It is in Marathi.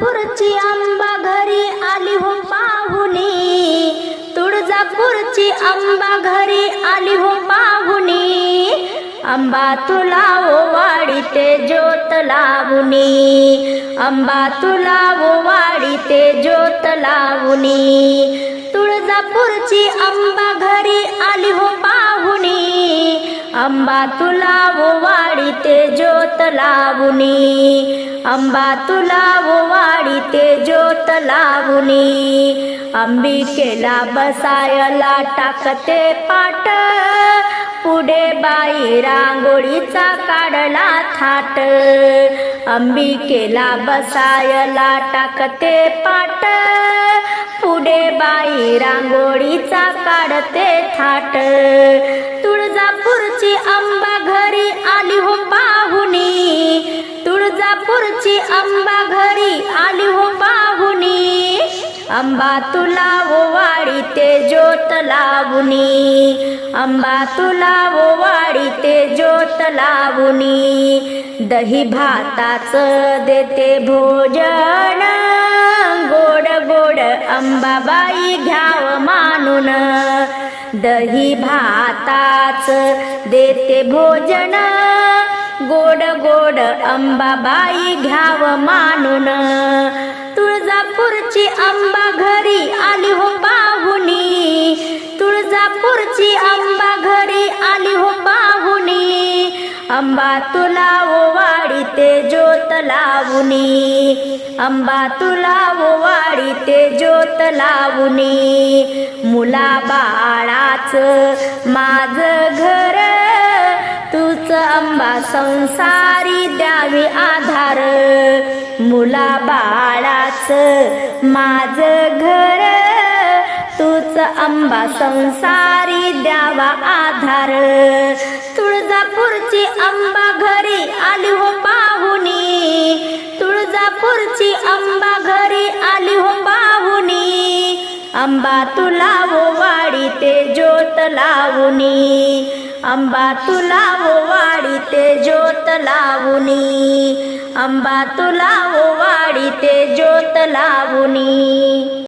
तुळजापूरची आंबा घरी आली हो पाहुणी. तुळजापूरची आंबा घरी आली हो पाहुणी. आंबा तुला ओ वाढीते ज्योत लावणी. आंबा तुला ओ वाढीते ज्योत लावणी. तुळजापूरची आंबा घरी आली हो पाहुणी. अंबा तुला वाडी ते ज्योत लावणी अंबा तुला ओ वाढीते ज्योत लावणी अंबिकेला बसायला टाकते पाट. पुढे बाई रांगोळीचा काढला थाट. अंबिकेला बसायला टाकते पाट. पुढे बाई रांगोळीचा काढते थाट. तुळजापूरची आंबा घरी आली हो पाहुणी. तुळजापूरची आंबा घरी आली हो पाहुणी. आंबा तुला ओ वाढीते ज्योत लावणी. आंबा तुला ओ वाढीते ज्योत लावणी. दही भाताच देते भोजन. गोड गोड अंबाबाई घ्याव मानून. दही भाताच देते भोजन. गोड गोड अंबाबाई घ्याव मानून. तुळजापूरची अंबा घरी आली हो पाहुणी. तुळजापूरची अंबा घरी आली हो पाहुणी. अंबा तुला ओ वाढीते ज्योत लावणी अंबा तुला ओ वाढीते ज्योत लावणी मुला बाळाच माझ घर तूच अंबा संसारी द्यावी आधार. मुला बाळाच माझ घर तूच अंबा संसारी द्यावा आधार. तुळजापूरची आंबा घरी आली हो पाहुणी. तुळजापूरची आंबा घरी आली हो पाहुणी. आंबा तुला वाडी ते ज्योत लावणी आंबा तुला वाडी ते ज्योत लावणी आंबा तुला वाडी ते ज्योत लावणी